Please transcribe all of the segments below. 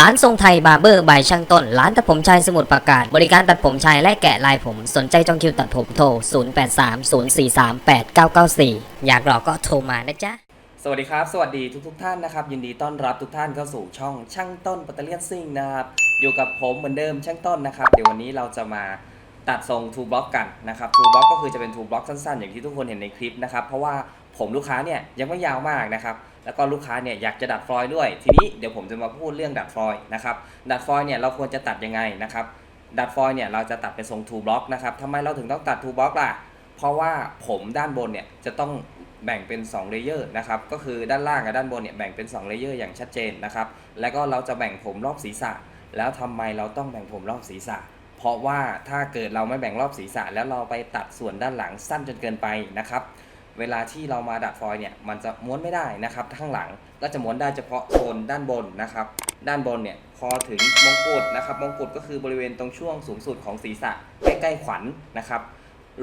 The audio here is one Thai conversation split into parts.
ร้านทรงไทยบาร์เบอร์บายช่างต้น ร้านตัดผมชายสมุทรปราการบริการตัดผมชายและแกะลายผม สนใจจองคิวตัดผมโทร 0830438994 อยากหลอกก็โทรมานะจ๊ะ สวัสดีครับ สวัสดีทุกทท่านนะครับ ยินดีต้อนรับทุกท่านเข้าสู่ช่องช่างต้นปัตเตอร์เลียนซิ่งนะครับ อยู่กับผมเหมือนเดิมช่างต้นนะครับ เดี๋ยววันนี้เราจะมาตัดทรงทูบล็อกกันนะครับทูบล็อกก็คือจะเป็นทูบล็อกสั้นๆ อย่างที่ทุกคนเห็นในคลิปนะครับ เพราะว่าผมลูกค้าเนี่ยยังไม่ยาวมากนะครับ แล้วก็ลูกค้าเนี่ยอยากจะดัดฟลอยด้วย ทีนี้เดี๋ยวผมจะมาพูดเรื่องดัดฟลอยนะครับ ดัดฟลอยเนี่ยเราควรจะตัดยังไงนะครับ ดัดฟลอยเนี่ยเราจะตัดเป็นทรงทูบล็อกนะครับทำไมเราถึงต้องตัดทูบล็อกล่ะ เพราะว่าผมด้านบนเนี่ยจะต้องแบ่งเป็น2เลเยอร์นะครับ ก็คือด้านล่างกับด้านบนเนี่ยแบ่งเป็น2เลเยอร์อย่างชัดเจนนะครับ แล้วก็เราจะแบ่งผมรอบศีรษะ แล้วทำไมเราต้องแบ่งผมรอบศีรษะ เพราะว่าถ้าเกิดเราไม่แบ่งรอบศีรษะ แล้วเราไปตัดส่วนด้านหลังสั้นจนเกินไปนะครับ เวลาที่เรามาดัดฟอยล์เนี่ยมันจะม้วนไม่ได้นะครับข้างหลังก็จะม้วนได้เฉพาะโซนด้านบนนะครับ ด้านบนเนี่ยพอถึงมงกุฎนะครับมงกุฎก็คือบริเวณตรงช่วงสูงสุดของศีรษะใกล้ๆขวัญนะครับ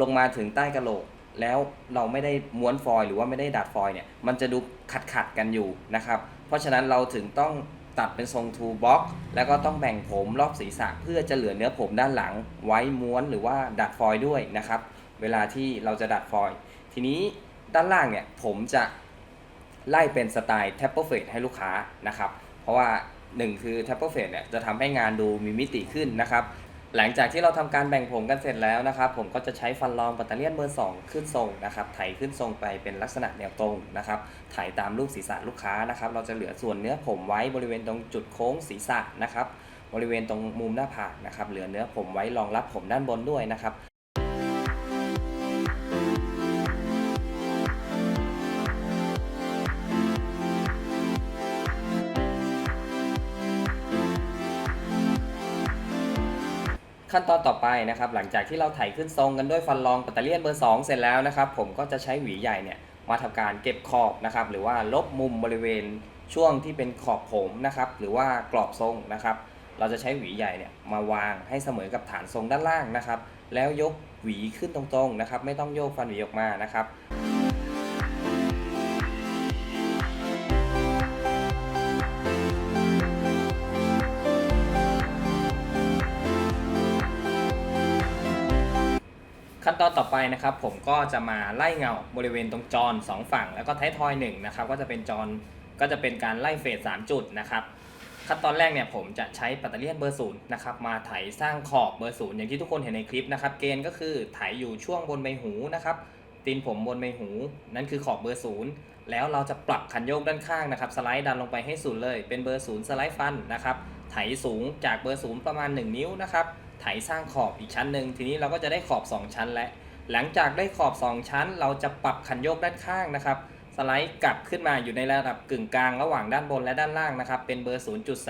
ลงมาถึงใต้กระโหลก แล้วเราไม่ได้ม้วนฟอยล์หรือว่าไม่ได้ดัดฟอยล์เนี่ยมันจะดูขัดขัดๆกันอยู่นะครับ เพราะฉะนั้นเราถึงต้องตัดเป็นทรงทูบ็อกแล้วก็ต้องแบ่งผมรอบศีรษะ เพื่อจะเหลือเนื้อผมด้านหลัง ไว้ม้วนหรือว่าดัดฟอยล์ด้วยนะครับ เวลาที่เราจะดัดฟอยล์ ทีนี้ด้านล่างเนี่ยผมจะไล่เป็นสไตล์ t a p p e r f a d e ให้ลูกค้านะครับ เพราะว่าหนึ่งคือ t a p p e r f a d e เนี่ยจะทำให้งานดูมีมิติขึ้นนะครับ หลังจากที่เราทำการแบ่งผมกันเสร็จแล้วนะครับ ผมก็จะใช้ฟันรองปัตเตอร์เลียนเบอร์2ขึ้นทรงนะครับไถขึ้นทรงไปเป็นลักษณะแนวตรงนะครับไถตามรูปศีรษะลูกค้านะครับ เราจะเหลือส่วนเนื้อผมไว้บริเวณตรงจุดโค้งศีรษะนะครับบริเวณตรงมุมหน้าผากนะครับเหลือเนื้อผมไว้รองรับผมด้านบนด้วยนะครับ ขั้นตอนต่อไปนะครับ หลังจากที่เราไถขึ้นทรงกันด้วยฟันรองปัตเตอร์เลียนเบอร์ 2 เสร็จแล้วนะครับ ผมก็จะใช้หวีใหญ่เนี่ยมาทำการเก็บขอบนะครับ หรือว่าลบมุมบริเวณช่วงที่เป็นขอบผมนะครับ หรือว่ากรอบทรงนะครับ เราจะใช้หวีใหญ่เนี่ยมาวางให้เสมอกับฐานทรงด้านล่างนะครับ แล้วยกหวีขึ้นตรงๆนะครับ ไม่ต้องโยกฟันหวีออกมานะครับ ขั้นตอนต่อไปนะครับ ผมก็จะมาไล่เงาบริเวณตรงจรสองฝั่ง แล้วก็ท้ายทอยหนึ่งนะครับก็จะเป็นจรก็จะเป็นการไล่เฟสสามจุดนะครับขั้นตอนแรกเนี่ยผมจะใช้ปัตเตอร์เลียนเบอร์ศูนย์นะครับมาไถสร้างขอบเบอร์ศูนย์อย่างที่ทุกคนเห็นในคลิปนะครับ เกณฑ์ก็คือไถอยู่ช่วงบนใบหูนะครับตีนผมบนใบหู นั่นคือขอบเบอร์ศูนย์แล้วเราจะปรับคันโยกด้านข้างนะครับ สไลด์ดันลงไปให้สุดเลย เป็นเบอร์ศูนย์สไลด์ฟันนะครับไถสูงจากเบอร์ศูนย์ประมาณ 1 นิ้วนะครับ ไถสร้างขอบอีกชั้นหนึ่งทีนี้เราก็จะได้ขอบ 2 ชั้นแล้วหลังจากได้ขอบ 2 ชั้น เราจะปรับคันโยกด้านข้างนะครับสไลด์กลับขึ้นมาอยู่ในระดับกึ่งกลางระหว่างด้านบนและด้านล่างนะครับ เป็นเบอร์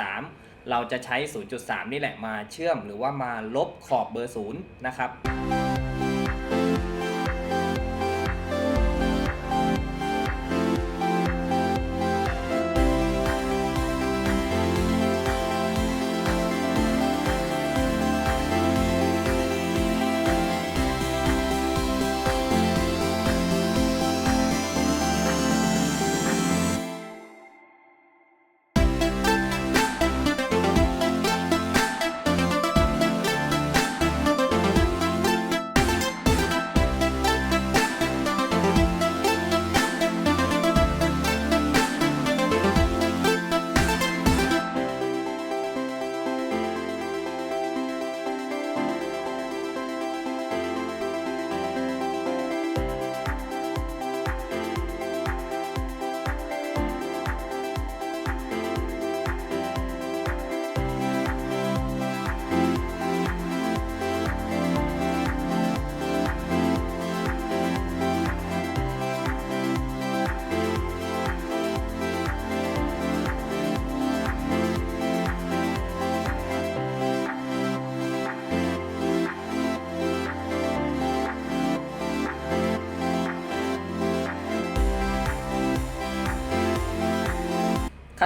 0.3 เราจะใช้ 0.3 นี่แหละมาเชื่อมหรือว่ามาลบขอบเบอร์ 0 นะครับ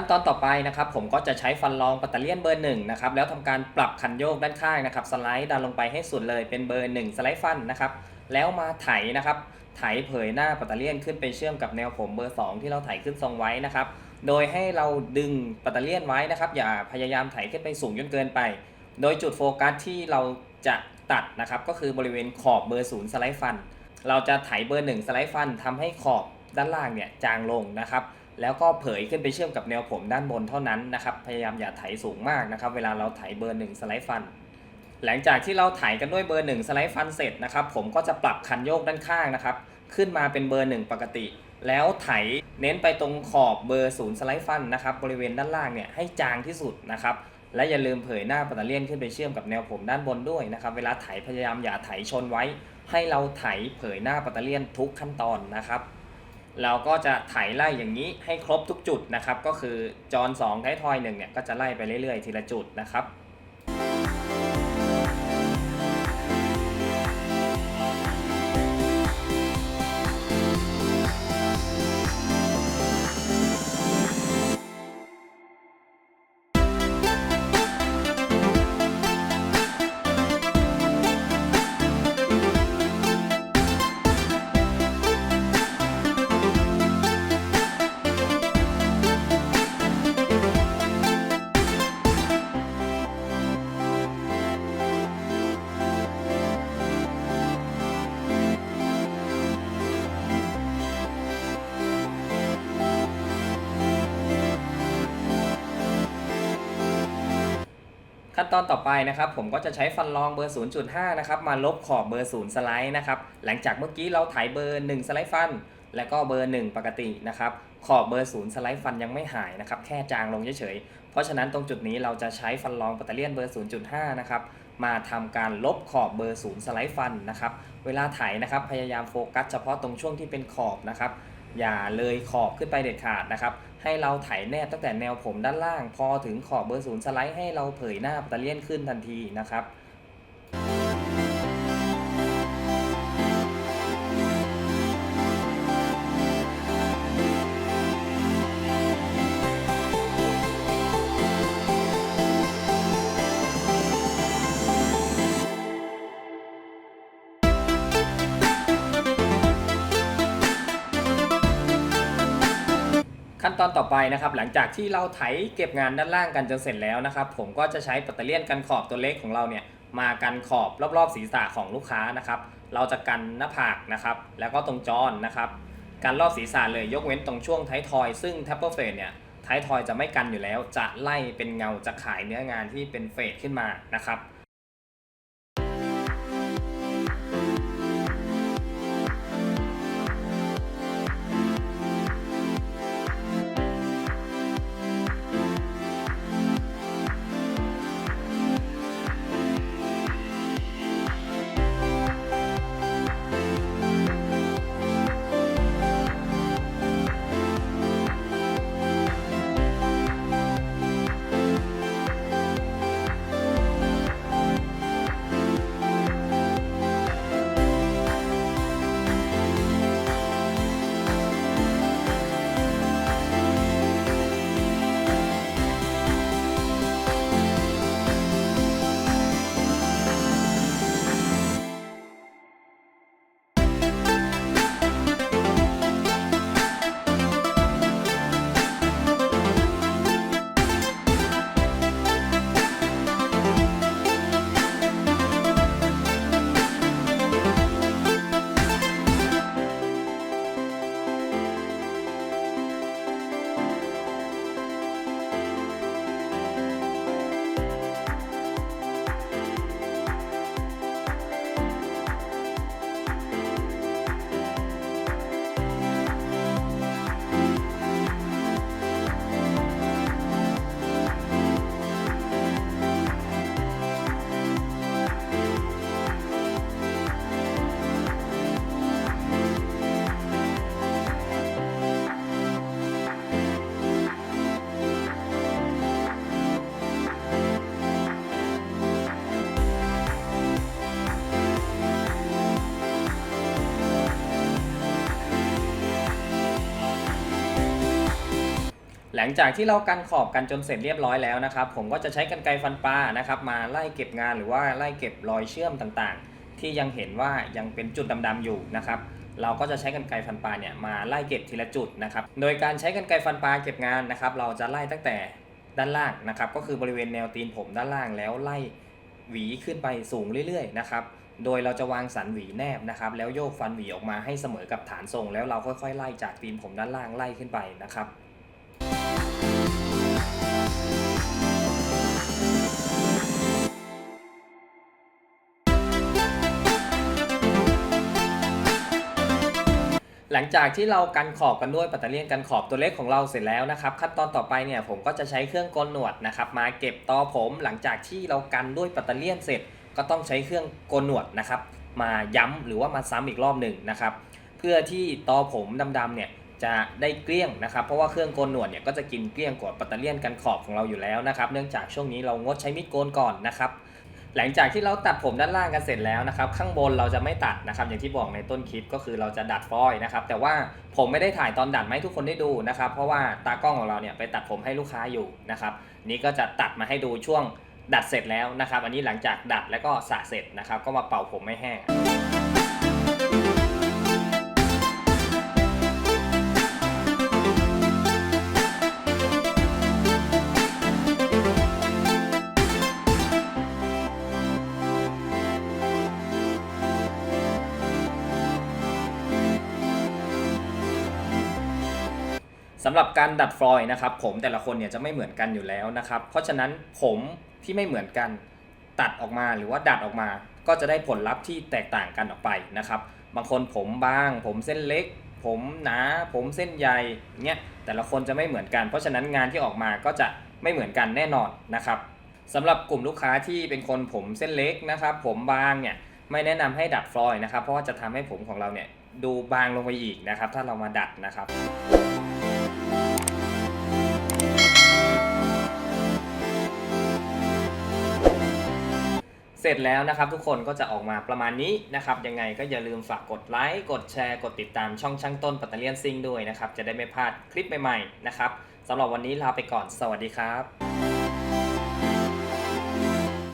ตอนต่อไปนะครับผมก็จะใช้ฟันรองปัตเตอร์เลียนเบอร์หนึ่งนะครับแล้วทำการปรับคันโยกด้านข้างนะครับสไลด์ดันลงไปให้สุดเลยเป็นเบอร์หนึ่งสไลด์ฟันนะครับแล้วมาไถนะครับไถเผยหน้าปัตเตอร์เลียนขึ้นไปเชื่อมกับแนวผมเบอร์ 2 ที่เราไถขึ้นทรงไว้นะครับโดยให้เราดึงปัตเตอร์เลียนไว้นะครับ อย่าพยายามไถขึ้นไปสูงจนเกินไป โดยจุดโฟกัสที่เราจะตัดนะครับก็คือบริเวณขอบเบอร์ศูนย์สไลด์ฟัน เราจะไถเบอร์หนึ่งสไลด์ฟันทำให้ขอบด้านล่างเนี่ยจางลงนะครับ แล้วก็เผยขึ้นไปเชื่อมกับแนวผมด้านบนเท่านั้นนะครับ พยายามอย่าไถสูงมากนะครับ เวลาเราไถเบอร์หนึ่งสไลด์ฟัน หลังจากที่เราไถกันด้วยเบอร์หนึ่งสไลด์ฟันเสร็จนะครับ ผมก็จะปรับคันโยกด้านข้างนะครับ ขึ้นมาเป็นเบอร์หนึ่งปกติ แล้วไถเน้นไปตรงขอบเบอร์ศูนย์สไลด์ฟันนะครับ บริเวณด้านล่างเนี่ยให้จางที่สุดนะครับ และอย่าลืมเผยหน้าปัตเตอร์เลียนขึ้นไปเชื่อมกับแนวผมด้านบนด้วยนะครับ เวลาไถพยายามอย่าไถชนไว้ ให้เราไถเผยหน้าปัตเตอร์เลียนทุกขั้นตอนนะครับ เราก็จะไถไล่อย่างนี้ให้ครบทุกจุดนะครับ ก็คือจอน2ท้ายทอยหนึ่งเนี่ยก็จะไล่ไปเรื่อยๆ ทีละจุดนะครับ ขั้นตอนต่อไปนะครับผมก็จะใช้ฟันรองเบอร์ 0.5 นะครับมาลบขอบเบอร์ 0 สไลด์นะครับหลังจากเมื่อกี้เราถ่ายเบอร์ 1 สไลด์ฟัน แล้วก็เบอร์ 1 ปกตินะครับขอบเบอร์ 0 สไลด์ฟันยังไม่หายนะครับแค่จางลงเฉยๆเพราะฉะนั้นตรงจุดนี้เราจะใช้ฟันรองปัตเตอร์เลียนเบอร์ 0.5 นะครับมาทำการลบขอบเบอร์ 0 สไลด์ฟันนะครับเวลาถ่ายนะครับพยายามโฟกัสเฉพาะตรงช่วงที่เป็นขอบนะครับ อย่าเลยขอบขึ้นไปเด็ดขาดนะครับ ให้เราไถแนบตั้งแต่แนวผมด้านล่าง พอถึงขอบเบอร์ศูนย์สไลด์ให้เราเผยหน้าปัตเตอร์เลียนขึ้นทันทีนะครับ ตอนต่อไปนะครับหลังจากที่เราไถเก็บงานด้านล่างกันจนเสร็จแล้วนะครับผมก็จะใช้ปัตเตอร์เลียนกันขอบตัวเล็กของเราเนี่ยมากันขอบรอบๆศีรษะของลูกค้านะครับเราจะกันหน้าผากนะครับแล้วก็ตรงจอนนะครับกันรอบศีรษะเลยยกเว้นตรงช่วงท้ายทอย ซึ่งทัพเปอร์เฟสเนี่ยท้ายทอยจะไม่กันอยู่แล้ว จะไล่เป็นเงาจะขายเนื้องานที่เป็นเฟสขึ้นมานะครับ หลังจากที่เรากันขอบกันจนเสร็จเรียบร้อยแล้วนะครับ ผมก็จะใช้กรรไกรฟันปลานะครับ มาไล่เก็บงานหรือว่าไล่เก็บรอยเชื่อมต่างๆ ที่ยังเห็นว่ายังเป็นจุดดำๆอยู่นะครับเราก็จะใช้กันไกรฟันปลาเนี่ยมาไล่เก็บทีละจุดนะครับ โดยการใช้กันไกรฟันปลาเก็บงานนะครับ เราจะไล่ตั้งแต่ด้านล่างนะครับ ก็คือบริเวณแนวตีนผมด้านล่างแล้วไล่หวีขึ้นไปสูงเรื่อยๆนะครับ โดยเราจะวางสันหวีแนบนะครับ แล้วโยกฟันหวีออกมาให้เสมอกับฐานทรง แล้วเราค่อยๆไล่จากตีนผมด้านล่างไล่ขึ้นไปนะครับ หลังจากที่เรากันขอบกันด้วยปัตเตอร์เลียนกันขอบตัวเล็กของเราเสร็จแล้วนะครับ ขั้นตอนต่อไปเนี่ยผมก็จะใช้เครื่องโกนหนวดนะครับ มาเก็บตอผมหลังจากที่เรากันด้วยปัตเตอร์เลียนเสร็จ ก็ต้องใช้เครื่องโกนหนวดนะครับ มาย้ำหรือว่ามาซ้ำอีกรอบหนึ่งนะครับ เพื่อที่ตอผมดำๆเนี่ยจะได้เกลี้ยงนะครับ เพราะว่าเครื่องโกนหนวดเนี่ยก็จะกินเกลี้ยงกว่าปัตเตอร์เลียนกันขอบของเราอยู่แล้วนะครับ เนื่องจากช่วงนี้เรางดใช้มีดโกนก่อนนะครับ หลังจากที่เราตัดผมด้านล่างกันเสร็จแล้วนะครับ ข้างบนเราจะไม่ตัดนะครับ อย่างที่บอกในต้นคลิปก็คือเราจะดัดฟอยนะครับ แต่ว่าผมไม่ได้ถ่ายตอนดัดไหมทุกคนได้ดูนะครับ เพราะว่าตากล้องของเราเนี่ยไปตัดผมให้ลูกค้าอยู่นะครับ นี่ก็จะตัดมาให้ดูช่วงดัดเสร็จแล้วนะครับ อันนี้หลังจากดัดแล้วก็สระเสร็จนะครับ ก็มาเป่าผมไม่แห้งำหรับการดัดฟลอยนะครับ ผมแต่ละคนเนี่ยจะไม่เหมือนกันอยู่แล้วนะครับ เพราะฉะนั้นผมที่ไม่เหมือนกันตัดออกมาหรือว่าดัดออกมา ก็จะได้ผลลัพธ์ที่แตกต่างกันออกไปนะครับ บางคนผมบาง ผมเส้นเล็ก ผมหนา ผมเส้นใหญ่เงี้ยแต่ละคนจะไม่เหมือนกัน เพราะฉะนั้นงานที่ออกมาก็จะไม่เหมือนกันแน่นอนนะครับสำหรับกลุ่มลูกค้าที่เป็นคนผมเส้นเล็กนะครับ ผมบางเนี่ยไม่แนะนำให้ดัดฟลอยนะครับ เพราะว่าจะทำให้ผมของเราเนี่ยดูบางลงไปอีกนะครับ ถ้าเรามาดัดนะครับ เสร็จแล้วนะครับทุกคนก็จะออกมาประมาณนี้นะครับ ยังไงก็อย่าลืมฝากกดไลค์กดแชร์ กดติดตามช่องช่างต้นปัตเตอร์เลียนซิงด้วยนะครับ จะได้ไม่พลาดคลิปใหม่ๆนะครับสำหรับวันนี้ลาไปก่อนสวัสดีครับ